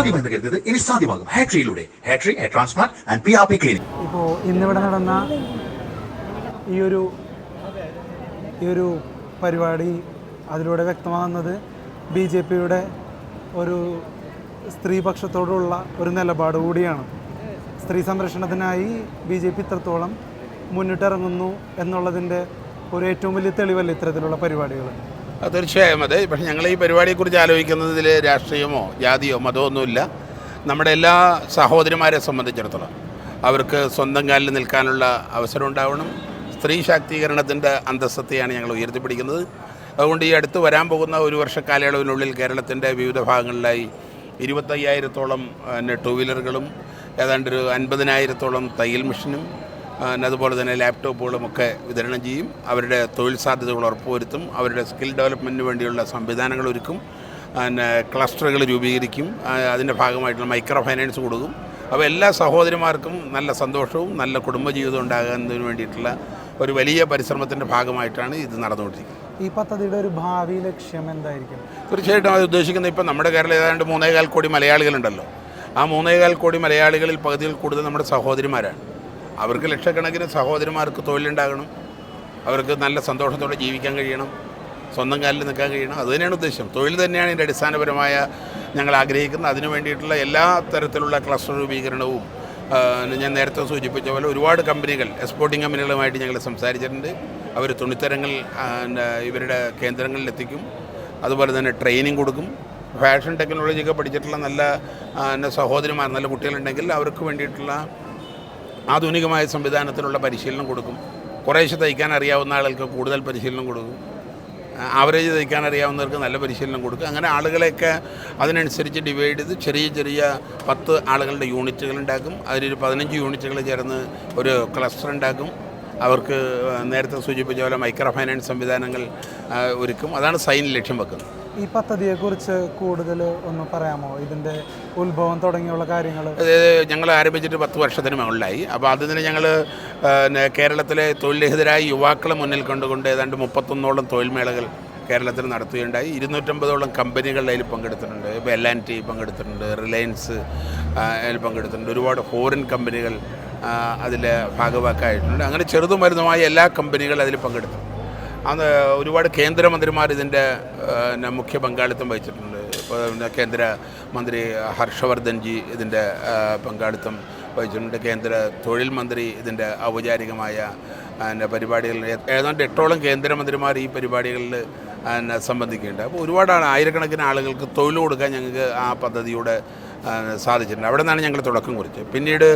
അസാധ്യമെന്ന് കരുതിയത് ഇനി സാധ്യമാകും. ഹാട്രിയിലൂടെ ഹാട്രി hair transplant and P R P clinic ഇപ്പോൾ ഇന്നിവിടെ നടന്ന ഈ ഒരു ഈ ഒരു പരിപാടി അതിലൂടെ വ്യക്തമാകുന്നത് ബി ജെ പിയുടെ ഒരു സ്ത്രീപക്ഷത്തോടുള്ള ഒരു നിലപാട് കൂടിയാണ്. സ്ത്രീ സംരക്ഷണത്തിനായി ബി ജെ പി ഇത്രത്തോളം മുന്നിട്ടിറങ്ങുന്നു എന്നുള്ളതിന്റെ ഒരു ഏറ്റവും വലിയ തെളിവല്ല ഇത്തരത്തിലുള്ള പരിപാടികൾ? തീർച്ചയായും അതെ. പക്ഷേ ഞങ്ങൾ ഈ പരിപാടിയെക്കുറിച്ച് ആലോചിക്കുന്നതിൽ രാഷ്ട്രീയമോ ജാതിയോ മതമോ ഒന്നുമില്ല. നമ്മുടെ എല്ലാ സഹോദരിമാരെ സംബന്ധിച്ചിടത്തോളം അവർക്ക് സ്വന്തം കാലിൽ നിൽക്കാനുള്ള അവസരം ഉണ്ടാവണം. സ്ത്രീ ശാക്തീകരണത്തിന്റെ അന്തസ്സത്തെയാണ് ഞങ്ങൾ ഉയർത്തിപ്പിടിക്കുന്നത്. അതുകൊണ്ട് ഈ അടുത്ത് വരാൻ പോകുന്ന ഒരു വർഷ കാലയളവിനുള്ളിൽ കേരളത്തിന്റെ വിവിധ ഭാഗങ്ങളിലായി ഇരുപത്തയ്യായിരത്തോളം പിന്നെ ടൂ വീലറുകളും ഏതാണ്ട് ഒരു അൻപതിനായിരത്തോളം തയ്യൽ മെഷീനും പിന്നെ അതുപോലെ തന്നെ ലാപ്ടോപ്പുകളും ഒക്കെ വിതരണം ചെയ്യും. അവരുടെ തൊഴിൽ സാധ്യതകൾ ഉറപ്പുവരുത്തും. അവരുടെ സ്കിൽ ഡെവലപ്മെന്റിന് വേണ്ടിയുള്ള സംവിധാനങ്ങൾ ഒരുക്കും. പിന്നെ ക്ലസ്റ്ററുകൾ രൂപീകരിക്കും. അതിന്റെ ഭാഗമായിട്ടുള്ള മൈക്രോ ഫൈനാൻസ് കൊടുക്കും. അപ്പോൾ എല്ലാ സഹോദരിമാർക്കും നല്ല സന്തോഷവും നല്ല കുടുംബജീവിതം ഉണ്ടാകുന്നതിന് വേണ്ടിയിട്ടുള്ള ഒരു വലിയ പരിശ്രമത്തിന്റെ ഭാഗമായിട്ടാണ് ഇത് നടന്നുകൊണ്ടിരിക്കുന്നത്. ഈ പദ്ധതിയുടെ ഒരു ഭാവി ലക്ഷ്യം എന്തായിരിക്കും? തീർച്ചയായിട്ടും അത് ഉദ്ദേശിക്കുന്നത് ഇപ്പം നമ്മുടെ കേരളം ഏതാണ്ട് മൂന്നേകാൽ കോടി മലയാളികളുണ്ടല്ലോ. ആ മൂന്നേകാൽ കോടി മലയാളികളിൽ പകുതിയിൽ കൂടുതൽ നമ്മുടെ സഹോദരിമാരാണ്. അവർക്ക് ലക്ഷക്കണക്കിന് സഹോദരന്മാർക്ക് തൊഴിലുണ്ടാകണം. അവർക്ക് നല്ല സന്തോഷത്തോടെ ജീവിക്കാൻ കഴിയണം. സ്വന്തം കാലിൽ നിൽക്കാൻ കഴിയണം. അതുതന്നെയാണ് ഉദ്ദേശം. തൊഴിൽ തന്നെയാണ് ഇതിന്റെ അടിസ്ഥാനപരമായ ഞങ്ങൾ ആഗ്രഹിക്കുന്നത്. അതിനു വേണ്ടിയിട്ടുള്ള എല്ലാ തരത്തിലുള്ള ക്ലസ്റ്റർ രൂപീകരണവും ഞാൻ നേരത്തെ സൂചിപ്പിച്ച പോലെ ഒരുപാട് കമ്പനികൾ എക്സ്പോർട്ടിംഗ് കമ്പനികളുമായിട്ട് ഞങ്ങൾ സംസാരിച്ചിട്ടുണ്ട്. അവർ തുണിത്തരങ്ങൾ ഇവരുടെ കേന്ദ്രങ്ങളിലെത്തിക്കും അതുപോലെ തന്നെ ട്രെയിനിങ് കൊടുക്കും. ഫാഷൻ ടെക്നോളജിയൊക്കെ പഠിച്ചിട്ടുള്ള നല്ല സഹോദരിമാർ നല്ല കുട്ടികളുണ്ടെങ്കിൽ അവർക്ക് വേണ്ടിയിട്ടുള്ള ആധുനികമായ സംവിധാനത്തിലുള്ള പരിശീലനം കൊടുക്കും. കുറേശ്ശെ തയ്ക്കാൻ അറിയാവുന്ന ആളുകൾക്ക് കൂടുതൽ പരിശീലനം കൊടുക്കും. ആവറേജ് തയ്ക്കാൻ അറിയാവുന്നവർക്ക് നല്ല പരിശീലനം കൊടുക്കും. അങ്ങനെ ആളുകളെയൊക്കെ അതിനനുസരിച്ച് ഡിവൈഡ് ചെയ്ത് ചെറിയ ചെറിയ പത്ത് ആളുകളുടെ യൂണിറ്റുകൾ ഉണ്ടാക്കും. അതിലൊരു പതിനഞ്ച് യൂണിറ്റുകൾ ചേർന്ന് ഒരു ക്ലസ്റ്റർ ഉണ്ടാക്കും. അവർക്ക് നേരത്തെ സൂചിപ്പിച്ച പോലെ മൈക്രോ ഫൈനാൻസ് സംവിധാനങ്ങൾ ഒരുക്കും. അതാണ് സൈൻ ലക്ഷ്യം വെക്കുന്നത്. ഈ പദ്ധതിയെക്കുറിച്ച് കൂടുതൽ ഒന്ന് പറയാമോ? ഇതിന്റെ ഉത്ഭവം തുടങ്ങിയുള്ള കാര്യങ്ങൾ ഞങ്ങൾ ആരംഭിച്ചിട്ട് പത്ത് വർഷത്തിന് മുകളിലായി. അപ്പോൾ അതിന് ഞങ്ങൾ കേരളത്തിലെ തൊഴിൽരഹിതരായ യുവാക്കളെ മുന്നിൽ കണ്ടുകൊണ്ട് ഏതാണ്ട് മുപ്പത്തൊന്നോളം തൊഴിൽ മേളകൾ കേരളത്തിൽ നടത്തുകയുണ്ടായി. ഇരുന്നൂറ്റമ്പതോളം കമ്പനികൾ അതിൽ പങ്കെടുത്തിട്ടുണ്ട്. ഇപ്പോൾ എൽ ആൻഡ് ടി പങ്കെടുത്തിട്ടുണ്ട് റിലയൻസ് അതിൽ പങ്കെടുത്തിട്ടുണ്ട്. ഒരുപാട് ഫോറിൻ കമ്പനികൾ അതിൽ ഭാഗവാക്കായിട്ടുണ്ട്. അങ്ങനെ ചെറുതും വലുതുമായ എല്ലാ കമ്പനികളും അതിൽ പങ്കെടുത്തു അന്ന് ഒരുപാട് കേന്ദ്രമന്ത്രിമാർ ഇതിന്റെ മുഖ്യ പങ്കാളിത്തം വഹിച്ചിട്ടുണ്ട്. ഇപ്പോൾ കേന്ദ്ര മന്ത്രി ഹർഷവർദ്ധൻജി ഇതിന്റെ പങ്കാളിത്തം വഹിച്ചിട്ടുണ്ട്. കേന്ദ്ര തൊഴിൽ മന്ത്രി ഇതിന്റെ ഔപചാരികമായ പിന്നെ പരിപാടികളിൽ ഏതാണ്ട് എട്ടോളം കേന്ദ്രമന്ത്രിമാർ ഈ പരിപാടികളിൽ പിന്നെ സംബന്ധിക്കുന്നുണ്ട്. അപ്പോൾ ഒരുപാട് ആയിരക്കണക്കിന് ആളുകൾക്ക് തൊഴിൽ കൊടുക്കാൻ ഞങ്ങൾക്ക് ആ പദ്ധതിയുടെ സാധിച്ചിട്ടുണ്ട്. അവിടെ നിന്നാണ് ഞങ്ങൾ തുടക്കം കുറിച്ചത്. പിന്നീട്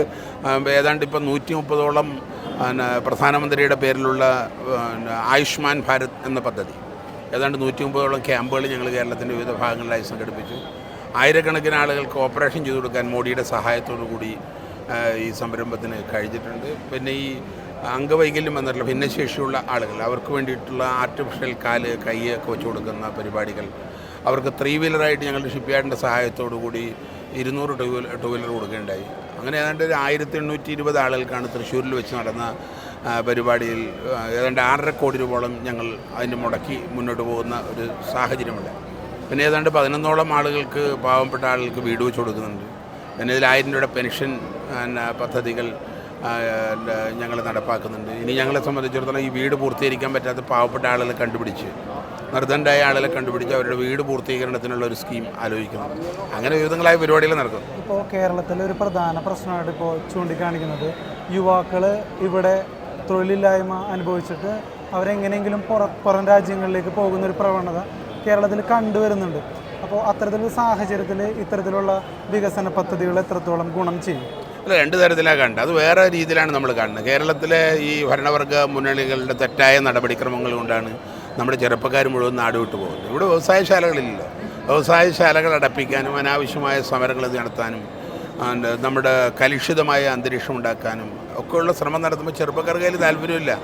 ഏതാണ്ട് ഇപ്പം നൂറ്റി മുപ്പതോളം പ്രധാനമന്ത്രിയുടെ പേരിലുള്ള ആയുഷ്മാൻ ഭാരത് എന്ന പദ്ധതി. ഏതാണ്ട് നൂറ്റി മുപ്പതോളം ക്യാമ്പുകൾ ഞങ്ങൾ കേരളത്തിന്റെ വിവിധ ഭാഗങ്ങളിലായി സംഘടിപ്പിച്ചു. ആയിരക്കണക്കിന് ആളുകൾക്ക് ഓപ്പറേഷൻ ചെയ്തു കൊടുക്കാൻ മോഡിയുടെ സഹായത്തോടു കൂടി ഈ സംരംഭത്തിന് കഴിഞ്ഞിട്ടുണ്ട്. പിന്നെ ഈ അംഗവൈകല്യം എന്നുള്ള ഭിന്നശേഷിയുള്ള ആളുകൾ അവർക്ക് വേണ്ടിയിട്ടുള്ള ആർട്ടിഫിഷ്യൽ കാൽ കൈ ഒക്കെ വെച്ച് കൊടുക്കുന്ന പരിപാടികൾ അവർക്ക് ത്രീ വീലറായിട്ട് ഞങ്ങളുടെ ഷിപ്പ്യാർഡിന്റെ സഹായത്തോടു കൂടി ഇരുന്നൂറ് ടൂ വീലർ ടൂ വീലർ കൊടുക്കുകയുണ്ടായി. അങ്ങനെ ഏതാണ്ട് ഒരു ആയിരത്തി എണ്ണൂറ്റി ഇരുപത് ആളുകൾക്കാണ് തൃശ്ശൂരിൽ വെച്ച് നടന്ന പരിപാടിയിൽ ഏതാണ്ട് ആറര കോടി രൂപയോളം ഞങ്ങൾ അതിന് മുടക്കി മുന്നോട്ട് പോകുന്ന ഒരു സാഹചര്യമുണ്ട്. പിന്നെ ഏതാണ്ട് പതിനൊന്നോളം ആളുകൾക്ക് പാവപ്പെട്ട ആളുകൾക്ക് വീട് വെച്ച് കൊടുക്കുന്നുണ്ട്. പിന്നെ ഇതിൽ ആയിരം രൂപയുടെ പെൻഷൻ പദ്ധതികൾ ഞങ്ങൾ നടപ്പാക്കുന്നുണ്ട്. ഇനി ഞങ്ങളെ സംബന്ധിച്ചിടത്തോളം ഈ വീട് പൂർത്തീകരിക്കാൻ പറ്റാത്ത പാവപ്പെട്ട ആളുകളെ കണ്ടുപിടിച്ച് നിർദ്ധനരായ ആളുകളെ കണ്ടുപിടിച്ച് അവരുടെ വീട് പൂർത്തീകരണത്തിനുള്ള ഒരു സ്കീം ആലോചിക്കുന്നു. അങ്ങനെ വിവിധങ്ങളായ പരിപാടികൾ നടക്കുന്നു. ഇപ്പോൾ കേരളത്തിലെ ഒരു പ്രധാന പ്രശ്നമായിട്ട് ഇപ്പോൾ ചൂണ്ടിക്കാണിക്കുന്നത് യുവാക്കൾ ഇവിടെ തൊഴിലില്ലായ്മ അനുഭവിച്ചിട്ട് അവരെങ്ങനെയെങ്കിലും പുറ പുറം രാജ്യങ്ങളിലേക്ക് പോകുന്ന ഒരു പ്രവണത കേരളത്തിൽ കണ്ടുവരുന്നുണ്ട്. അപ്പോൾ അത്തരത്തിലൊരു സാഹചര്യത്തിൽ ഇത്തരത്തിലുള്ള വികസന പദ്ധതികൾ എത്രത്തോളം ഗുണം ചെയ്യും? അല്ല രണ്ട് തരത്തിലാണ് കണ്ടത്. അത് വേറെ രീതിയിലാണ് നമ്മൾ കാണുന്നത്. കേരളത്തിലെ ഈ ഭരണവർഗ മുന്നണികളുടെ തെറ്റായ നടപടിക്രമങ്ങൾ കൊണ്ടാണ് നമ്മുടെ ചെറുപ്പക്കാർ മുഴുവൻ നാട് വിട്ടു പോകുന്നു. ഇവിടെ വ്യവസായശാലകളില്ലല്ലോ. വ്യവസായശാലകൾ അടപ്പിക്കാനും അനാവശ്യമായ സമരങ്ങൾ നടത്താനും നമ്മുടെ കലുഷിതമായ അന്തരീക്ഷം ഉണ്ടാക്കാനും ഒക്കെയുള്ള ശ്രമം നടത്തുമ്പോൾ ചെറുപ്പക്കാർക്ക് അതിൽ താല്പര്യമില്ല.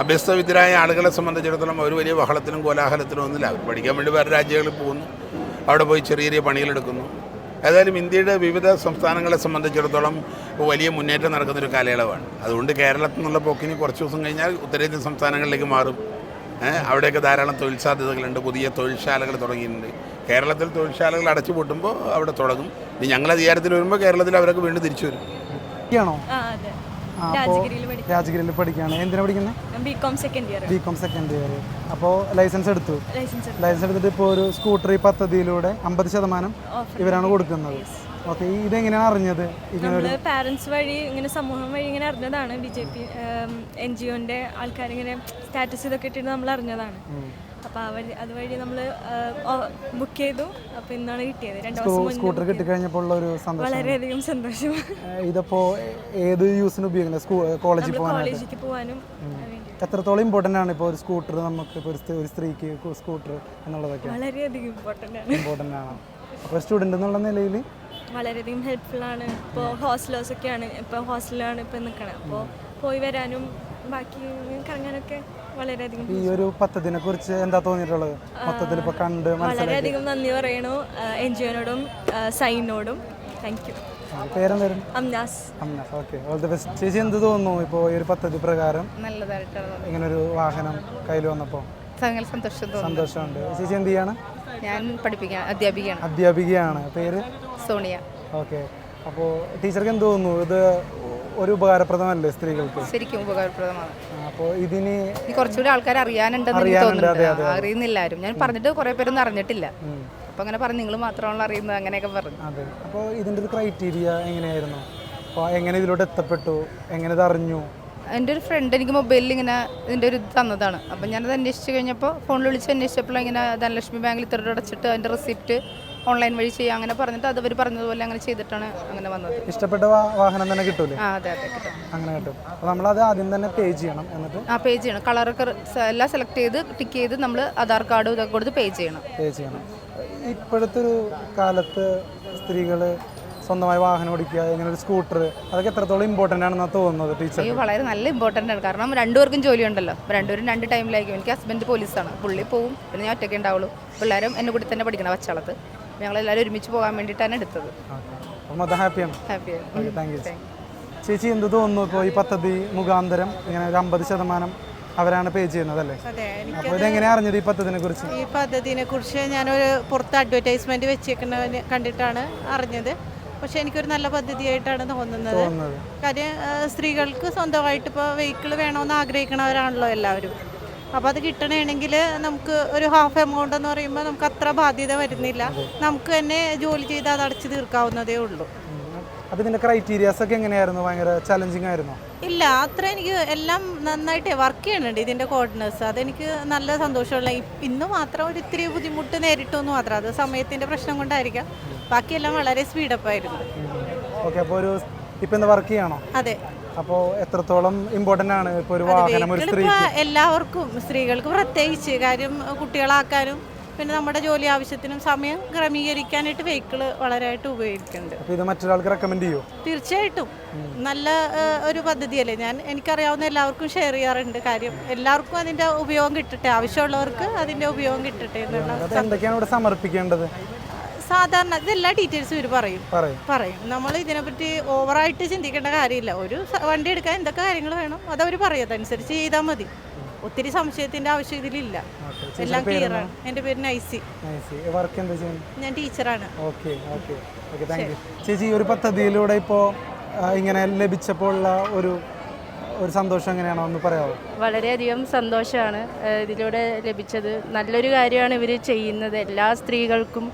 അഭ്യസ്തവിദ്യരായ ആളുകളെ സംബന്ധിച്ചിടത്തോളം അവർ വലിയ ബഹളത്തിനും കോലാഹലത്തിനും ഒന്നുമില്ല. അവർ പഠിക്കാൻ വേണ്ടി വേറെ രാജ്യങ്ങളിൽ പോകുന്നു. അവിടെ പോയി ചെറിയ ചെറിയ പണികളെടുക്കുന്നു. ഏതായാലും ഇന്ത്യയുടെ വിവിധ സംസ്ഥാനങ്ങളെ സംബന്ധിച്ചിടത്തോളം വലിയ മുന്നേറ്റം നടക്കുന്നൊരു കാലയളവാണ്. അതുകൊണ്ട് കേരളത്തിൽ നിന്നുള്ള പോക്കിന് കുറച്ച് ദിവസം കഴിഞ്ഞാൽ ഉത്തരേന്ത്യൻ സംസ്ഥാനങ്ങളിലേക്ക് മാറും. അവിടെയൊക്കെ ധാരാളം തൊഴിൽ സാധ്യതകളുണ്ട് പുതിയ തൊഴിൽശാലകൾ തുടങ്ങിയിട്ടുണ്ട്. കേരളത്തിൽ തൊഴിൽശാലകൾ അടച്ചു പൂട്ടുമ്പോൾ അവിടെ തുടങ്ങും. ഇനി ഞങ്ങൾ അധികാരത്തിൽ വരുമ്പോൾ കേരളത്തിൽ അവരൊക്കെ വീണ്ടും തിരിച്ചു വരും. ആണോ? അതെ. രാജഗിരിയിൽ പഠിക്കും. രാജഗിരിയിൽ പഠിക്കുകയാണ്. എന്തിനാ പഠിക്കുന്നത് B com second year B com second year അപ്പോൾ ലൈസൻസ് എടുത്തു. ലൈസൻസ് എടുത്തിട്ട് ഇപ്പോൾ ഒരു സ്കൂട്ടറി പദ്ധതിയിലൂടെ അമ്പത് ശതമാനം ഇവരാണ് കൊടുക്കുന്നത്. ഓക്കെ ഇതെങ്ങനെയാണ് അറിഞ്ഞത്? നമ്മൾ പാരന്റ്സ് വഴി ഇങ്ങനെ സമൂഹം വഴി ഇങ്ങനെ അറിഞ്ഞതാണ്. B J P N G ഒന്റെ ആൾക്കാരിങ്ങനെ സ്റ്റാറ്റസ് ഇതൊക്കെ ഇട്ടിട്ട് നമ്മൾ അറിഞ്ഞതാണ്. അപ്പൊ അവർ അതുവഴി നമ്മൾ ബുക്ക് ചെയ്തു. അപ്പൊ ഇന്നാണ് കിട്ടിയത്. രണ്ടു സ്കൂട്ടർ കിട്ടിക്കഴിഞ്ഞപ്പോൾ ഒരു സന്തോഷം. വളരെയധികം സന്തോഷം. ഇതിപ്പോ ഏത് യൂസിന് ഉപയോഗിക്കുന്നത്? കോളേജിൽ കോളേജിലേക്ക് പോകാനും എത്രത്തോളം ഇമ്പോർട്ടന്റ് ആണ് ഇപ്പോൾ ഒരു സ്കൂട്ടർ നമുക്ക് ഇപ്പോൾ ഒരു ഒരു സ്ത്രീക്ക് സ്കൂട്ടർ എന്നുള്ളതൊക്കെ? വളരെയധികം ഇമ്പോർട്ടന്റ് ആണ്. ഇമ്പോർട്ടന്റ് ആണ്. അപ്പോൾ സ്റ്റുഡന്റ് എന്നുള്ള നിലയിൽ വളരെയധികം ഹെൽപ്ഫുള്ളാണ് ആണ്. ഇപ്പോൾ ഹോസ്റ്റലേഴ്സ് ഒക്കെയാണ്. ഇപ്പോൾ ഹോസ്റ്റലിലാണ് ഇപ്പോൾ നിൽക്കണത് അപ്പോൾ പോയി വരാനും ബാക്കി കറങ്ങാനൊക്കെ വളരെയധികം ഈ ഒരു പദ്ധതിനെ കുറിച്ച് എന്താ തോന്നിയിട്ടുള്ളത്? മൊത്തത്തിൽ ഇപ്പോൾ കണ്ട് വളരെയധികം നന്ദി പറയണു. എൻ ജി ഒനോടും സൈനോടും. താങ്ക് യു പേരെന്തായിരുന്നു? Amnas. Amnas. Okay all the best ചേച്ചി എന്ത് തോന്നുന്നു ഇപ്പോൾ ഈ ഒരു പദ്ധതി പ്രകാരം? നല്ലതായിട്ടാണ് ഇങ്ങനെ ഇങ്ങനൊരു വാഹനം കയ്യിൽ വന്നപ്പോൾ ഭയങ്കര സന്തോഷം തോന്നുന്നു. സന്തോഷമുണ്ട്. ചേച്ചി എന്ത് ചെയ്യാണ്? ഞാൻ പഠിപ്പിക്കാൻ അധ്യാപികയാണ് അധ്യാപികയാണ്. പേര്? സോണിയ. ഓക്കെ. അപ്പോൾ ടീച്ചർക്ക് എന്ത് തോന്നുന്നു ഇത് ഒരു ഉപകാരപ്രദമല്ലേ സ്ത്രീകൾക്ക്? ശരിക്കും ഉപകാരപ്രദമാണ്. അപ്പോൾ ഇതിന് കുറച്ചുകൂടി ആൾക്കാർ അറിയാനുണ്ടെന്ന് തോന്നുന്നുണ്ട്. അറിയുന്നില്ല ആരും. ഞാൻ പറഞ്ഞിട്ട് കുറേ പേരൊന്നും അറിഞ്ഞിട്ടില്ല. അപ്പോൾ അങ്ങനെ പറഞ്ഞു നിങ്ങൾ മാത്രമാണല്ലോ അറിയുന്നത് അങ്ങനെയൊക്കെ പറഞ്ഞു. അതെ. അപ്പോൾ ഇതിന്റെ ഒരു ക്രൈറ്റീരിയ എങ്ങനെയായിരുന്നു? അപ്പോൾ എങ്ങനെ ഇതിലോട്ട് എത്തപ്പെട്ടു? എങ്ങനെ ഇത് അറിഞ്ഞു? എന്റെ ഒരു ഫ്രണ്ട് എനിക്ക് മൊബൈലിൽ ഇങ്ങനെ ഇതിന്റെ ഒരു ഇത് തന്നതാണ്. അപ്പം ഞാനത് അന്വേഷിച്ച് കഴിഞ്ഞപ്പോൾ ഫോണിൽ വിളിച്ച് അന്വേഷിച്ചപ്പോൾ ഇങ്ങനെ ധനലക്ഷ്മി ബാങ്കിൽ ഇത്ര അടച്ചിട്ട് അതിന്റെ റെസിപ്റ്റ് ഓൺലൈൻ വഴി ചെയ്യാം അങ്ങനെ പറഞ്ഞിട്ട് അത് അവർ പറഞ്ഞതുപോലെ അങ്ങനെ ചെയ്തിട്ടാണ് അങ്ങനെ വന്നത്. ഇഷ്ടപ്പെട്ട വാഹനം തന്നെ കിട്ടൂലേ? ആ അതെ അതെ കിട്ടും. അങ്ങനെ കിട്ടും. അപ്പോൾ അത് ആദ്യം തന്നെ പേ ചെയ്യണം എന്നിട്ട്? ആ പേ ചെയ്യണം. കളറൊക്കെ ഒക്കെ എല്ലാം സെലക്ട് ചെയ്ത് ടിക്ക് ചെയ്ത് നമ്മൾ ആധാർ കാർഡ് ഇതൊക്കെ കൊടുത്ത് പേ ചെയ്യണം. പേ ചെയ്യണം. ഇപ്പോഴത്തെ ഒരു കാലത്ത് സ്ത്രീകൾ സ്വന്തമായി വാഹനം ഓടിക്കുക ഇങ്ങനെ ഒരു സ്കൂട്ടർ അതൊക്കെ എത്രത്തോളം ഇമ്പോർട്ടന്റ് ആണെന്ന് തോന്നുന്നത് ടീച്ചർ വളരെ നല്ല ഇമ്പോർട്ടന്റ് ആണ്. കാരണം രണ്ടുപേർക്കും ജോലി ഉണ്ടല്ലോ രണ്ടുപേരും രണ്ട് ടൈമിലായിരിക്കും എനിക്ക് ഹസ്ബൻഡ് പോലീസാണ് പുള്ളി പോവും പിന്നെ ഞാൻ ഒറ്റയ്ക്ക് ഉണ്ടാവുള്ളൂ. പിള്ളേരും എന്നെ കൂടി തന്നെ പഠിക്കണം വച്ചാളത്ത്. ഞങ്ങളെല്ലാവരും ഒരുമിച്ച് പോകാൻ വേണ്ടിയിട്ടാണ് എടുത്തത്. ഹാപ്പിയാണ്. താങ്ക് യു ചേച്ചി എന്ത് തോന്നുന്നു ഇപ്പോൾ ഈ പദ്ധതി മുഖാന്തരം? ഇങ്ങനെ ഒരു അമ്പത് ശതമാനം അവരാണ് പേ ചെയ്യുന്നത് അല്ലേ അപ്പോൾ ഇതെങ്ങനെ അറിഞ്ഞത് ഈ പദ്ധതിനെ കുറിച്ച്? ഈ പദ്ധതിനെ കുറിച്ച് ഞാനൊരു പുറത്ത് അഡ്വർടൈസ്മെന്റ് വെച്ചേക്കുന്ന കണ്ടിട്ടാണ് അറിഞ്ഞത്. പക്ഷെ എനിക്കൊരു നല്ല പദ്ധതിയായിട്ടാണ് തോന്നുന്നത്. തോന്നുന്നത്. കാര്യം സ്ത്രീകൾക്ക് സ്വന്തമായിട്ട് ഇപ്പോൾ വെഹിക്കിൾ വേണമെന്ന് ആഗ്രഹിക്കുന്നവരാണല്ലോ എല്ലാവരും. അപ്പോൾ അത് കിട്ടണമെങ്കിൽ നമുക്ക് ഒരു ഹാഫ് എമൗണ്ട് എന്ന് പറയുമ്പോൾ നമുക്ക് അത്ര ബാധ്യത വരുന്നില്ല. നമുക്ക് തന്നെ ജോലി ചെയ്ത് അത് അടച്ചു തീർക്കാവുന്നതേ ഉള്ളൂ. അപ്പോൾ ഇതിന്റെ ക്രൈറ്റീരിയാസ് ഒക്കെ എങ്ങനെയായിരുന്നു? ഭയങ്കര ചലഞ്ചിങ് ആയിരുന്നു? ഇല്ല അത്ര എനിക്ക് എല്ലാം നന്നായിട്ട് വർക്ക് ചെയ്യുന്നുണ്ട് ഇതിന്റെ കോർഡിനേഴ്സ് അതെനിക്ക് നല്ല സന്തോഷമുള്ള ഇന്ന് മാത്രം ഒരു ഇത്തിരി ബുദ്ധിമുട്ട് നേരിട്ടു എന്ന് മാത്രം. അത് സമയത്തിന്റെ പ്രശ്നം കൊണ്ടായിരിക്കാം. ബാക്കിയെല്ലാം വളരെ സ്പീഡപ്പ് ആയിരുന്നു. ഓക്കെ അപ്പോൾ ഒരു ഇപ്പം എന്താ വർക്ക് ചെയ്യണോ? അതെ. അപ്പോൾ എത്രത്തോളം ഇമ്പോർട്ടന്റ് ആണ് ഇപ്പോൾ ഒരു വാഹനം ഒരു സ്ത്രീ എല്ലാവർക്കും സ്ത്രീകൾക്ക് പ്രത്യേകിച്ച് കാര്യം കുട്ടികളാക്കാനും പിന്നെ നമ്മുടെ ജോലി ആവശ്യത്തിനും സമയം ക്രമീകരിക്കാനായിട്ട് വെഹിക്കിൾ വളരെയായിട്ട് ഉപയോഗിക്കുന്നുണ്ട്. അപ്പോൾ ഇത് മറ്റൊരാൾക്ക് റെക്കമെൻഡ് ചെയ്യോ? തീർച്ചയായിട്ടും. നല്ല ഒരു പദ്ധതിയല്ലേ? ഞാൻ എനിക്കറിയാവുന്ന എല്ലാവർക്കും ഷെയർ ചെയ്യാറുണ്ട് കാര്യം. എല്ലാവർക്കും അതിന്റെ ഉപയോഗം കിട്ടട്ടെ. ആവശ്യമുള്ളവർക്ക് അതിന്റെ ഉപയോഗം കിട്ടട്ടെ എന്നുള്ള അത് എന്തൊക്കെയാണ് ഇവിടെ സമർപ്പിക്കേണ്ടത്? സാധാരണ ഇതെല്ലാ ഡീറ്റെയിൽസും ഇവർ പറയും. പറയും. നമ്മൾ ഇതിനെപ്പറ്റി ഓവറായിട്ട് ചിന്തിക്കേണ്ട കാര്യമില്ല. ഒരു വണ്ടി എടുക്കാൻ എന്തൊക്കെ കാര്യങ്ങൾ വേണം അതവർ പറയും. അതനുസരിച്ച് ചെയ്താൽ മതി. ഒത്തിരി സംശയത്തിന്റെ ആവശ്യം ഇതിലില്ല. എല്ലാം ക്ലിയർ ആണ്. എന്റെ പേര് നൈസി. വർക്ക് എന്താ ചെയ്യുന്നത് ഞാൻ ടീച്ചറാണ് okay okay okay thank you ചേച്ചി ഒരു പദ്ധതിയിലൂടെ ഇപ്പോ ഇങ്ങനെ ലഭിച്ചപ്പോൾ ഉള്ള ഒരു ഒരു സന്തോഷം എങ്ങനെയാണോ ഒന്ന് പറയാമോ വളരെയധികം സന്തോഷമാണ് ഇതിലൂടെ ലഭിച്ചത്. നല്ലൊരു കാര്യമാണ് ഇവർ ചെയ്യുന്നത്. എല്ലാ സ്ത്രീകൾക്കും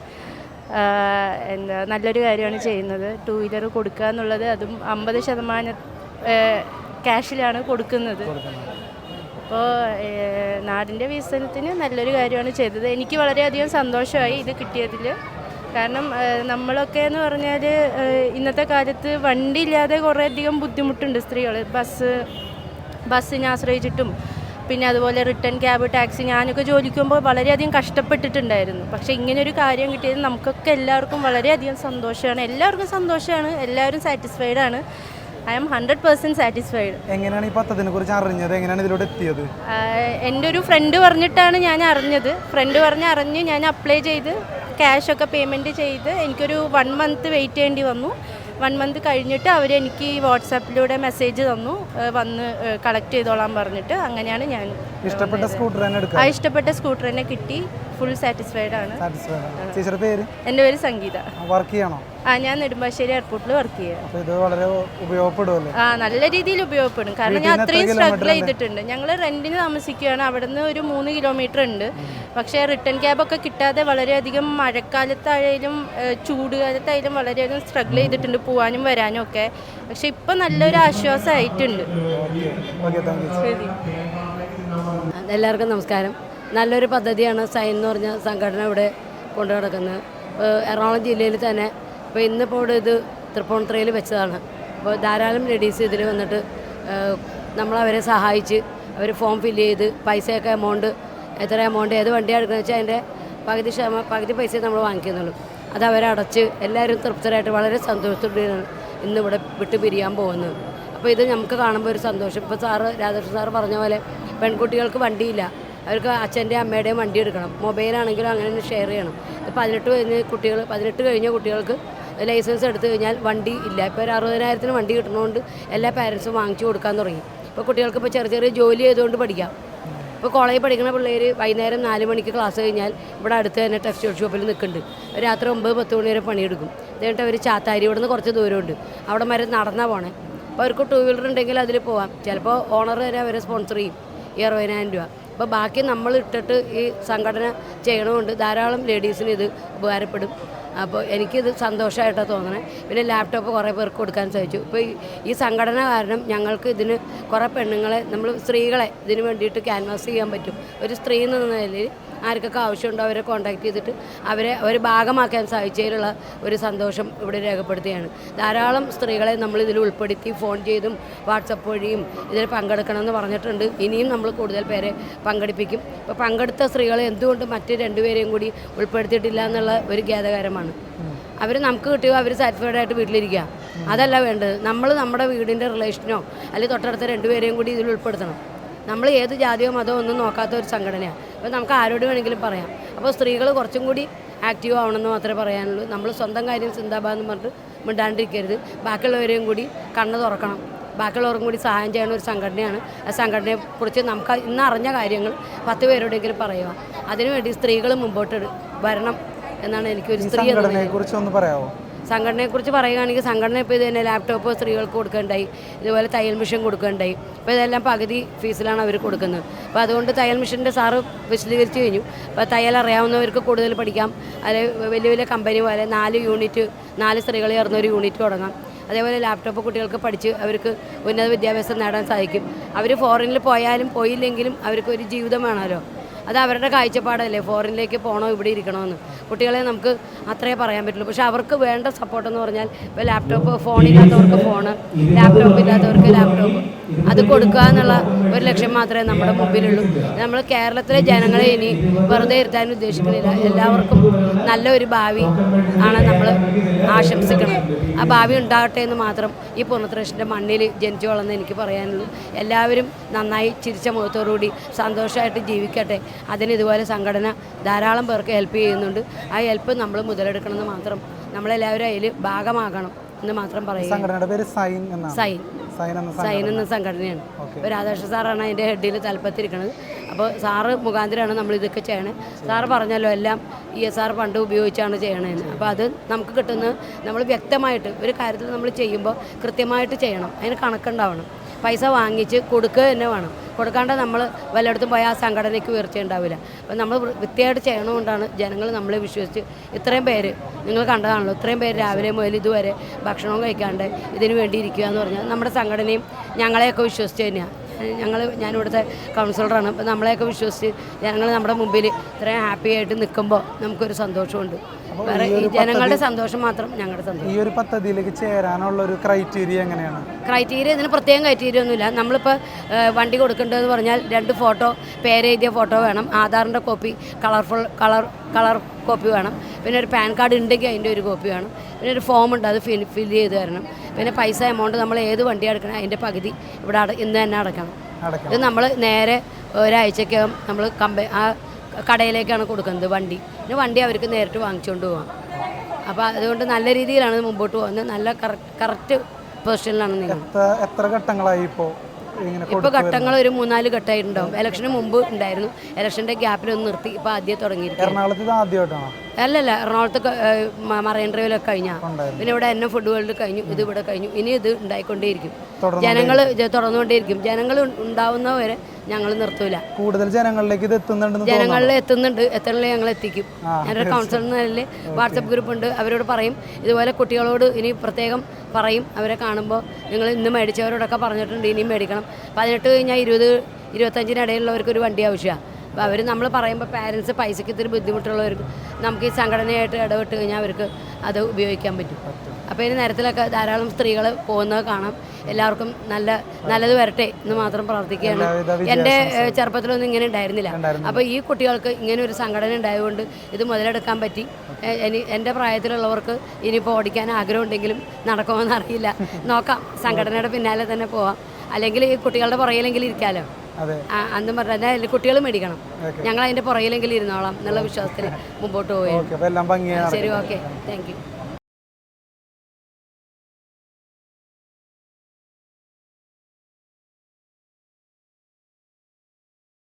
എന്താ നല്ലൊരു കാര്യമാണ് ചെയ്യുന്നത്. ടു വീലർ കൊടുക്കുക എന്നുള്ളത് അതും അമ്പത് ശതമാനം ക്യാഷിലാണ് കൊടുക്കുന്നത്. അപ്പോൾ നാടിന്റെ വികസനത്തിന് നല്ലൊരു കാര്യമാണ് ചെയ്തത്. എനിക്ക് വളരെയധികം സന്തോഷമായി ഇത് കിട്ടിയതിൽ കാരണം നമ്മളൊക്കെ എന്ന് പറഞ്ഞാൽ ഇന്നത്തെ കാലത്ത് വണ്ടി ഇല്ലാതെ കുറേയധികം ബുദ്ധിമുട്ടുണ്ട് സ്ത്രീകൾ ബസ് ബസ്സിനെ ആശ്രയിച്ചിട്ടും പിന്നെ അതുപോലെ റിട്ടേൺ ക്യാബ് ടാക്സി ഞാനൊക്കെ ജോലിക്കുമ്പോൾ പോകുമ്പോൾ വളരെയധികം കഷ്ടപ്പെട്ടിട്ടുണ്ടായിരുന്നു. പക്ഷേ ഇങ്ങനൊരു കാര്യം കിട്ടിയത് നമുക്കൊക്കെ എല്ലാവർക്കും വളരെയധികം സന്തോഷമാണ്. എല്ലാവർക്കും സന്തോഷമാണ്. എല്ലാവരും സാറ്റിസ്ഫൈഡ് ആണ്. I am hundred percent satisfied എങ്ങനെയാണ് ഈ പദ്ധതിനെ കുറിച്ച് അറിഞ്ഞത്? എങ്ങനെയാണ് ഇതിലൂടെ എത്തിയത്? എന്റെ ഒരു ഫ്രണ്ട് പറഞ്ഞിട്ടാണ് ഞാൻ അറിഞ്ഞത്. ഫ്രണ്ട് പറഞ്ഞ് അറിഞ്ഞ് ഞാൻ അപ്ലൈ ചെയ്ത് ക്യാഷൊക്കെ പേയ്മെന്റ് ചെയ്ത് എനിക്കൊരു വൺ മന്ത് വെയിറ്റ് ചെയ്യേണ്ടി വന്നു. വൺ മന്ത് കഴിഞ്ഞിട്ട് അവർ എനിക്ക് വാട്സാപ്പിലൂടെ മെസ്സേജ് തന്നു. വന്ന് കളക്ട് ചെയ്തോളാൻ പറഞ്ഞിട്ട്. അങ്ങനെയാണ് ഞാൻ ഇഷ്ടപ്പെട്ട സ്കൂട്ടർ തന്നെ എടുക്കുക ആ ഇഷ്ടപ്പെട്ട സ്കൂട്ടർ തന്നെ കിട്ടി. ഫുൾ സാറ്റിസ്ഫൈഡ് ആണ്. സാറ്റിസ്ഫൈഡ് ടീച്ചറുടെ പേര്? എന്റെ പേര് സംഗീത. വർക്ക് ചെയ്യണോ? ആ ഞാൻ നെടുമ്പാശ്ശേരി എയർപോർട്ടിൽ വർക്ക് ചെയ്യുക അപ്പോൾ ഇത് വളരെ ഉപയോഗപ്പെടുമല്ലേ ആ നല്ല രീതിയിൽ ഉപയോഗപ്പെടും. കാരണം ഞാൻ അത്രയും സ്ട്രഗിൾ ചെയ്തിട്ടുണ്ട്. ഞങ്ങൾ റെന്റിന് താമസിക്കുകയാണ് അവിടെ നിന്ന് ഒരു മൂന്ന് കിലോമീറ്റർ ഉണ്ട്. പക്ഷേ റിട്ടേൺ ക്യാബൊക്കെ കിട്ടാതെ വളരെയധികം മഴക്കാലത്തായാലും ചൂട് ചൂടുകാലത്തായാലും വളരെയധികം സ്ട്രഗിൾ ചെയ്തിട്ടുണ്ട് പോകാനും വരാനും ഒക്കെ. പക്ഷെ ഇപ്പം നല്ലൊരു ആശ്വാസമായിട്ടുണ്ട് എല്ലാവർക്കും നമസ്കാരം. നല്ലൊരു പദ്ധതിയാണ് സൈൻ എന്ന് പറഞ്ഞ സംഘടന ഇവിടെ കൊണ്ടു നടക്കുന്നത്. ഇപ്പോൾ എറണാകുളം ജില്ലയിൽ തന്നെ ഇപ്പോൾ ഇന്നിപ്പോൾ ഇവിടെ ഇത് തൃപ്പൂണിത്തുറയിൽ വെച്ചതാണ്. അപ്പോൾ ധാരാളം ലേഡീസ് ഇതിൽ വന്നിട്ട് നമ്മളവരെ സഹായിച്ച് അവർ ഫോം ഫില്ല് ചെയ്ത് പൈസയൊക്കെ എമൗണ്ട് എത്ര എമൗണ്ട് ഏത് വണ്ടിയാണ് എടുക്കുന്നത് വെച്ചാൽ അതിന്റെ പകുതി ശതമാനം പകുതി പൈസ നമ്മൾ വാങ്ങിക്കുന്നുള്ളൂ. അത് അവരടച്ച് എല്ലാവരും തൃപ്തരായിട്ട് വളരെ സന്തോഷത്തോടെയാണ് ഇന്നിവിടെ വിട്ട് പിരിയാൻ പോകുന്നത്. അപ്പോൾ ഇത് നമുക്ക് കാണുമ്പോൾ ഒരു സന്തോഷം. ഇപ്പോൾ സാറ് രാധാകൃഷ്ണൻ സാറ് പറഞ്ഞ പോലെ പെൺകുട്ടികൾക്ക് വണ്ടിയില്ല. അവർക്ക് അച്ഛന്റെയും അമ്മയുടെയും വണ്ടി എടുക്കണം. മൊബൈലാണെങ്കിലും അങ്ങനെ ഷെയർ ചെയ്യണം. പതിനെട്ട് കഴിഞ്ഞ കുട്ടികൾ പതിനെട്ട് കഴിഞ്ഞ കുട്ടികൾക്ക് ലൈസൻസ് എടുത്തു കഴിഞ്ഞാൽ വണ്ടി ഇല്ല. ഇപ്പോൾ ഒരു അറുപതിനായിരത്തിന് വണ്ടി കിട്ടുന്നതുകൊണ്ട് എല്ലാ പാരൻസും വാങ്ങിച്ചു കൊടുക്കാൻ തുടങ്ങി. ഇപ്പോൾ കുട്ടികൾക്ക് ഇപ്പോൾ ചെറിയ ചെറിയ ജോലി ചെയ്തുകൊണ്ട് പഠിക്കാം. ഇപ്പോൾ കോളേജിൽ പഠിക്കുന്ന പിള്ളേർ വൈകുന്നേരം നാല് മണിക്ക് ക്ലാസ് കഴിഞ്ഞാൽ ഇവിടെ അടുത്ത് തന്നെ ടെക്സ്റ്റൈൽ ഷോപ്പിൽ നിൽക്കുന്നുണ്ട്. രാത്രി ഒമ്പത് പത്ത് മണി വരെ പണിയെടുക്കും. എന്നിട്ട് അവർ ചാത്താരി ഇവിടെ നിന്ന് കുറച്ച് ദൂരമുണ്ട്. അവിടെ വരെ നടന്നാ പോണേ. അപ്പോൾ അവർക്ക് ടൂ വീലർ ഉണ്ടെങ്കിൽ അതിൽ പോവാം. ചിലപ്പോൾ ഓണർ വരെ അവരെ സ്പോൺസർ ചെയ്യും. ഈ അറുപതിനായിരം രൂപ. അപ്പോൾ ബാക്കി നമ്മൾ ഇട്ടിട്ട് ഈ സംഘടന ചെയ്യണമുണ്ട് ധാരാളം ലേഡീസിന് ഇത് ഉപകാരപ്പെടും. അപ്പോൾ എനിക്കിത് സന്തോഷമായിട്ടാണ് തോന്നണേ. പിന്നെ ലാപ്ടോപ്പ് കുറേ പേർക്ക് കൊടുക്കാൻ സാധിച്ചു. ഇപ്പോൾ ഈ- സംഘടന കാരണം ഞങ്ങൾക്ക് ഇതിന് കുറേ പെണ്ണുങ്ങളെ നമ്മൾ സ്ത്രീകളെ ഇതിന് വേണ്ടിയിട്ട് ക്യാൻവാസ് ചെയ്യാൻ പറ്റും. ഒരു സ്ത്രീ എന്ന നിലയിൽ ആർക്കൊക്കെ ആവശ്യമുണ്ടോ അവരെ കോൺടാക്ട് ചെയ്തിട്ട് അവരെ ഒരു ഭാഗമാക്കാൻ സാധിച്ചതിലുള്ള ഒരു സന്തോഷം ഇവിടെ രേഖപ്പെടുത്തുകയാണ്. ധാരാളം സ്ത്രീകളെ നമ്മൾ ഇതിൽ ഉൾപ്പെടുത്തി ഫോൺ ചെയ്തും വാട്സപ്പ് വഴിയും ഇതിൽ പങ്കെടുക്കണമെന്ന് പറഞ്ഞിട്ടുണ്ട്. ഇനിയും നമ്മൾ കൂടുതൽ പേരെ പങ്കെടുപ്പിക്കും. ഇപ്പോൾ പങ്കെടുത്ത സ്ത്രീകളെ എന്തുകൊണ്ട് മറ്റ് രണ്ടുപേരെയും കൂടി ഉൾപ്പെടുത്തിയിട്ടില്ല എന്നുള്ള ഒരു ഖേദകരമാണ്. അവർ നമുക്ക് കിട്ടിയോ? അവർ സാറ്റിസ്ഫൈഡ് ആയിട്ട് വീട്ടിലിരിക്കുക. അതല്ല വേണ്ടത്. നമ്മൾ നമ്മുടെ വീടിന്റെ റിലേഷനോ അല്ലെങ്കിൽ തൊട്ടടുത്ത രണ്ടുപേരെയും കൂടി ഇതിൽ ഉൾപ്പെടുത്തണം. നമ്മൾ ഏത് ജാതിയോ മതമോ ഒന്നും നോക്കാത്ത ഒരു സംഘടനയാണ്. അപ്പോൾ നമുക്ക് ആരോട് വേണമെങ്കിലും പറയാം. അപ്പോൾ സ്ത്രീകൾ കുറച്ചും കൂടി ആക്റ്റീവ് ആവണമെന്ന് മാത്രമേ പറയാനുള്ളൂ. നമ്മൾ സ്വന്തം കാര്യം ചിന്താബാന്ന് എന്ന് പറഞ്ഞിട്ട് മിണ്ടാണ്ടിരിക്കരുത്. ബാക്കിയുള്ളവരെയും കൂടി കണ്ണ് തുറക്കണം. ബാക്കിയുള്ളവർക്കും കൂടി സഹായം ചെയ്യുന്ന ഒരു സംഘടനയാണ്. ആ സംഘടനയെക്കുറിച്ച് നമുക്ക് ഇന്ന് അറിഞ്ഞ കാര്യങ്ങൾ പത്ത് പേരോടെങ്കിലും പറയുക. അതിനുവേണ്ടി സ്ത്രീകൾ മുമ്പോട്ട് വരണം എന്നാണ് എനിക്കൊരു സ്ത്രീ കുറിച്ച് ഒന്ന് പറയാമോ സംഘടനയെക്കുറിച്ച് പറയുകയാണെങ്കിൽ സംഘടന ഇപ്പോൾ ഇത് തന്നെ ലാപ്ടോപ്പ് സ്ത്രീകൾക്ക് കൊടുക്കുകയുണ്ടായി. ഇതുപോലെ തയ്യൽ മിഷൻ കൊടുക്കുകയുണ്ടായി. അപ്പോൾ ഇതെല്ലാം പകുതി ഫീസിലാണ് അവർ കൊടുക്കുന്നത്. അപ്പോൾ അതുകൊണ്ട് തയ്യൽ മിഷന്റെ സാറ് വിശദീകരിച്ച് കഴിഞ്ഞു. അപ്പോൾ തയ്യൽ അറിയാവുന്നവർക്ക് കൂടുതൽ പഠിക്കാം. അല്ലെ വലിയ വലിയ കമ്പനി പോലെ നാല് യൂണിറ്റ് നാല് സ്ത്രീകൾ ചേർന്ന ഒരു യൂണിറ്റ് തുടങ്ങാം. അതേപോലെ ലാപ്ടോപ്പ് കുട്ടികൾക്ക് പഠിച്ച് അവർക്ക് ഉന്നത വിദ്യാഭ്യാസം നേടാൻ സാധിക്കും. അവർ ഫോറിനിൽ പോയാലും പോയില്ലെങ്കിലും അവർക്ക് ഒരു ജീവിതം വേണമല്ലോ. അത് അവരുടെ കാഴ്ചപ്പാടല്ലേ? ഫോറിനിലേക്ക് പോകണോ ഇവിടെ ഇരിക്കണമെന്ന് കുട്ടികളെ നമുക്ക് അത്രേ പറയാൻ പറ്റുള്ളൂ. പക്ഷെ അവർക്ക് വേണ്ട സപ്പോർട്ട് എന്ന് പറഞ്ഞാൽ ഇപ്പോൾ ലാപ്ടോപ്പ് ഫോണില്ലാത്തവർക്ക് ഫോണ് ലാപ്ടോപ്പ് ഇല്ലാത്തവർക്ക് ലാപ്ടോപ്പ് അത് കൊടുക്കുക എന്നുള്ള ഒരു ലക്ഷ്യം മാത്രമേ നമ്മുടെ മുമ്പിലുള്ളൂ. നമ്മൾ കേരളത്തിലെ ജനങ്ങളെ ഇനി വെറുതെ ഇരുത്താൻ ഉദ്ദേശിക്കുന്നില്ല. എല്ലാവർക്കും നല്ലൊരു ഭാവി ആണ് നമ്മൾ ആശംസിക്കണം. ആ ഭാവി ഉണ്ടാകട്ടെ എന്ന് മാത്രം ഈ പൂർണത്രേഷിന്റെ മണ്ണിൽ ജനിച്ചു വളർന്ന് എനിക്ക് പറയാനുള്ളൂ. എല്ലാവരും നന്നായി ചിരിച്ച മുഖത്തോടുകൂടി സന്തോഷമായിട്ട് ജീവിക്കട്ടെ. അതിന് ഇതുപോലെ സംഘടന ധാരാളം പേർക്ക് ഹെൽപ്പ് ചെയ്യുന്നുണ്ട്. ആ ഹെൽപ്പ് നമ്മൾ മുതലെടുക്കണമെന്ന് മാത്രം നമ്മളെല്ലാവരും അതിൽ ഭാഗമാകണം എന്ന് മാത്രം പറയും സൈൻ സൈൻ. എന്ന സൈൻ എന്ന സംഘടനയാണ്. ഇപ്പോൾ രാധാകൃഷ്ണ സാറാണ് അതിന്റെ ഹെഡിൽ തലപ്പത്തിരിക്കുന്നത് അപ്പോൾ സാറ് മുഖാന്തരമാണ് നമ്മൾ ഇതൊക്കെ ചെയ്യണേ. സാറ് പറഞ്ഞല്ലോ എല്ലാം ഇ എസ് ആർ ഫണ്ട് ഉപയോഗിച്ചാണ് ചെയ്യണതെന്ന് അപ്പോൾ അത് നമുക്ക് കിട്ടുന്ന നമ്മൾ വ്യക്തമായിട്ട് ഒരു കാര്യത്തിൽ നമ്മൾ ചെയ്യുമ്പോൾ കൃത്യമായിട്ട് ചെയ്യണം. അതിന് കണക്കുണ്ടാവണം. പൈസ വാങ്ങിച്ച് കൊടുക്കുക തന്നെ വേണം. കൊടുക്കാണ്ട് നമ്മൾ വല്ലയിടത്തും പോയാൽ ആ സംഘടനയ്ക്ക് ഉയർച്ച ഉണ്ടാവില്ല. അപ്പം നമ്മൾ വൃത്തിയായിട്ട് ചെയ്യണതുകൊണ്ടാണ് ജനങ്ങൾ നമ്മളെ വിശ്വസിച്ച് ഇത്രയും പേര് നിങ്ങൾ കണ്ടതാണല്ലോ ഇത്രയും പേര് രാവിലെ മുതൽ ഇതുവരെ ഭക്ഷണവും കഴിക്കാണ്ട് ഇതിനു വേണ്ടി ഇരിക്കുക എന്ന് പറഞ്ഞാൽ നമ്മുടെ സംഘടനയും ഞങ്ങളെയൊക്കെ വിശ്വസിച്ച് തന്നെയാണ് ഞങ്ങൾ ഞാനിവിടുത്തെ കൗൺസിലറാണ് അപ്പോൾ നമ്മളെയൊക്കെ വിശ്വസിച്ച് ഞങ്ങൾ നമ്മുടെ മുമ്പിൽ ഇത്രയും ഹാപ്പി ആയിട്ട് നിൽക്കുമ്പോൾ നമുക്കൊരു സന്തോഷമുണ്ട്. വേറെ ഈ ജനങ്ങളുടെ സന്തോഷം മാത്രം ഞങ്ങളുടെ സന്തോഷം. ഈ ഒരു പദ്ധതിയിലേക്ക് ചേരാനുള്ള ഒരു ക്രൈറ്റീരിയ എങ്ങനെയാണ്? ക്രൈറ്റീരിയ ഇതിന് പ്രത്യേകം ക്രൈറ്റീരിയ ഒന്നുമില്ല. നമ്മളിപ്പോൾ വണ്ടി കൊടുക്കേണ്ടതെന്ന് പറഞ്ഞാൽ രണ്ട് ഫോട്ടോ പേരെഴുതിയ ഫോട്ടോ വേണം. ആധാറിന്റെ copy colourful colour colour copy വേണം. പിന്നെ ഒരു പാൻ കാർഡ് ഉണ്ടെങ്കിൽ അതിന്റെ ഒരു കോപ്പി വേണം. പിന്നെ ഒരു ഫോം ഉണ്ട് അത് ഫിൽ ഫില്ല് ചെയ്ത് തരണം. പിന്നെ പൈസ എമൗണ്ട് നമ്മൾ ഏത് വണ്ടി അടക്കണം അതിന്റെ പകുതി ഇവിടെ അട ഇന്ന് തന്നെ അടക്കണം. ഇത് നമ്മൾ നേരെ ഒരാഴ്ചക്കകം നമ്മൾ കമ്പ ആ കടയിലേക്കാണ് കൊടുക്കുന്നത് വണ്ടി. പിന്നെ വണ്ടി അവർക്ക് നേരിട്ട് വാങ്ങിച്ചുകൊണ്ട് പോകാം അപ്പോൾ അതുകൊണ്ട് നല്ല രീതിയിലാണ് മുമ്പോട്ട് പോകുന്നത്. നല്ല കറക്റ്റ് പൊസിഷനിലാണ് നിങ്ങൾ എത്ര ഘട്ടങ്ങളായി ഇപ്പോൾ ഇപ്പോൾ ഘട്ടങ്ങൾ ഒരു മൂന്നാൽ ഘട്ടമായിട്ടുണ്ടാവും. ഇലക്ഷന് മുമ്പ് ഉണ്ടായിരുന്നു. ഇലക്ഷന്റെ ഗ്യാപ്പിലൊന്ന് നിർത്തി. ഇപ്പൊ ആദ്യം തുടങ്ങിയിട്ടുണ്ട് എറണാകുളത്ത് ആദ്യമായിട്ടാണോ? അല്ലല്ല എറണാകുളത്ത് മറൈൻ ഡ്രൈവിലൊക്കെ കഴിഞ്ഞാൽ പിന്നെ ഇവിടെ എന്നെ ഫുഡ് വേൾഡ് കഴിഞ്ഞു ഇത് ഇവിടെ കഴിഞ്ഞു. ഇനി ഇത് ഉണ്ടായിക്കൊണ്ടേയിരിക്കും. ജനങ്ങൾ തുറന്നുകൊണ്ടേയിരിക്കും ജനങ്ങൾ ഉണ്ടാവുന്നവരെ ഞങ്ങൾ നിർത്തൂല. കൂടുതൽ ജനങ്ങളിലേക്ക് ഇത് എത്തുന്നുണ്ട് ജനങ്ങളിൽ എത്തുന്നുണ്ട്. എത്തണമെങ്കിൽ ഞങ്ങൾ എത്തിക്കും. ഞാനൊരു കൗൺസിലർ നിലയിൽ വാട്സപ്പ് ഗ്രൂപ്പ് ഉണ്ട് അവരോട് പറയും. ഇതുപോലെ കുട്ടികളോട് ഇനി പ്രത്യേകം പറയും. അവരെ കാണുമ്പോൾ നിങ്ങൾ ഇന്ന് മേടിച്ചവരോടൊക്കെ പറഞ്ഞിട്ടുണ്ട്. ഇനിയും മേടിക്കണം. പതിനെട്ട് കഴിഞ്ഞാൽ ഇരുപത് ഇരുപത്തഞ്ചിനിടയിലുള്ളവർക്ക് ഒരു വണ്ടി ആവശ്യമാണ് അപ്പോൾ അവർ നമ്മൾ പറയുമ്പോൾ പാരൻസ് പൈസയ്ക്ക് ഇത്തിരി ബുദ്ധിമുട്ടുള്ളവർക്ക് നമുക്ക് ഈ സംഘടനയായിട്ട് ഇടപെട്ട് കഴിഞ്ഞാൽ അവർക്ക് അത് ഉപയോഗിക്കാൻ പറ്റും. അപ്പോൾ ഇതിന് നേരത്തിലൊക്കെ ധാരാളം സ്ത്രീകൾ പോകുന്നത് കാണാം. എല്ലാവർക്കും നല്ല നല്ലത് വരട്ടെ എന്ന് മാത്രം പ്രാർത്ഥിക്കുകയാണ്. എന്റെ ചെറുപ്പത്തിലൊന്നും ഇങ്ങനെ ഉണ്ടായിരുന്നില്ല. അപ്പോൾ ഈ കുട്ടികൾക്ക് ഇങ്ങനെ ഒരു സംഘടന ഉണ്ടായതുകൊണ്ട് ഇത് മുതലെടുക്കാൻ പറ്റി. എന്റെ പ്രായത്തിലുള്ളവർക്ക് ഇനിയിപ്പോൾ ഓടിക്കാൻ ആഗ്രഹമുണ്ടെങ്കിലും നടക്കുമോ എന്നറിയില്ല നോക്കാം. സംഘടനയുടെ പിന്നാലെ തന്നെ പോവാം. അല്ലെങ്കിൽ ഈ കുട്ടികളുടെ പുറകിലെങ്കിലും ഇരിക്കാമല്ലോ അന്നും പറഞ്ഞാൽ കുട്ടികൾ മേടിക്കണം. ഞങ്ങൾ അതിന്റെ പുറകിലെങ്കിലും ഇരുന്നോളാം എന്നുള്ള വിശ്വാസത്തിൽ മുമ്പോട്ട് പോയി ശരി ഓക്കെ. Thank U